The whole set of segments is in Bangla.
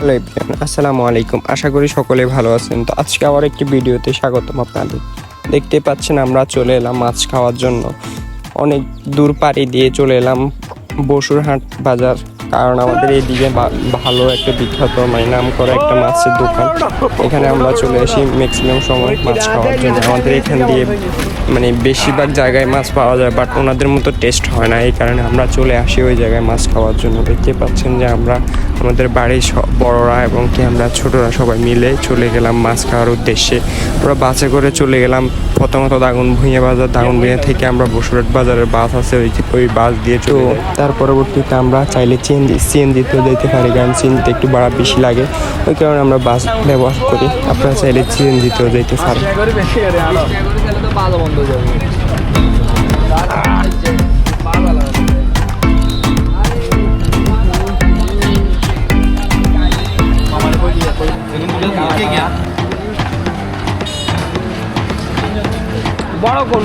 হ্যালো আসসালামু আলাইকুম। আশা করি সকলে ভালো আছেন। তো আজকে আবার একটি ভিডিওতে স্বাগতম আপনাদের। দেখতে পাচ্ছেন আমরা চলে এলাম মাছ খাওয়ার জন্য। অনেক দূর পাড়ি দিয়ে চলে এলাম বসুরহাট বাজার কারণ আমাদের এইদিকে ভালো একটা বিখ্যাত মানে নাম করা একটা মাছের দোকান। এখানে আমরা চলে আসি ম্যাক্সিমাম সময় মাছ খাওয়ার জন্য। আমাদের এখান দিয়ে মানে বেশিরভাগ জায়গায় মাছ পাওয়া যায় বাট ওনাদের মতো টেস্ট হয় না। এই কারণে আমরা চলে আসি ওই জায়গায় মাছ খাওয়ার জন্য। দেখতে পাচ্ছেন যে আমরা আমাদের বাড়ির সব বড়রা এবং কি আমরা ছোটরা সবাই মিলে চলে গেলাম মাছ খাওয়ার উদ্দেশ্যে। আমরা বাসে করে চলে গেলাম। প্রথমত দাগুন ভুঁইয়া বাজার দাগন ভুঁইয়া থেকে আমরা বসুরহাট বাজারের বাস আছে ওই ওই বাস দিয়ে তো তার পরবর্তীতে আমরা চাইলে সিএনজি সিএনজিতেও যেতে পারি, কারণ সিএনজিতে একটু ভাড়া বেশি লাগে। ওই কারণে আমরা বাস ব্যবহার করি। আপনারা চাইলে সিএনজিতেও যেতে পারেন। বড় কোন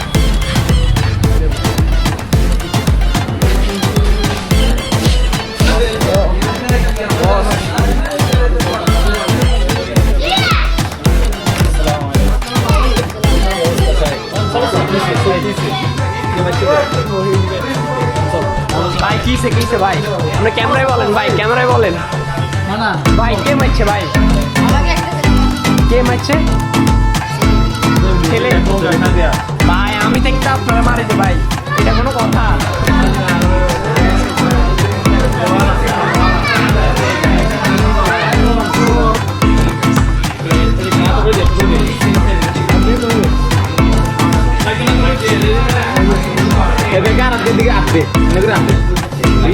কিসে কিসে ভাই? আপনি ক্যামেরায় বলেন ভাই ক্যামেরায় বলেন। ভাই কে মারছে ভাই? কে মারছে? ছেলে? ভাই আমি দেখতে আপনারা মারিতে ভাই। এটা কোনো কথা। এবার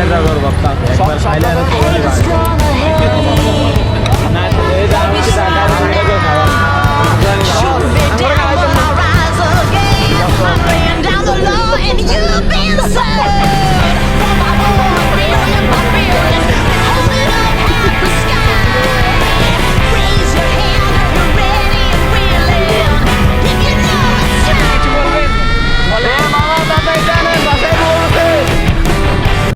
एड्रागोर बघता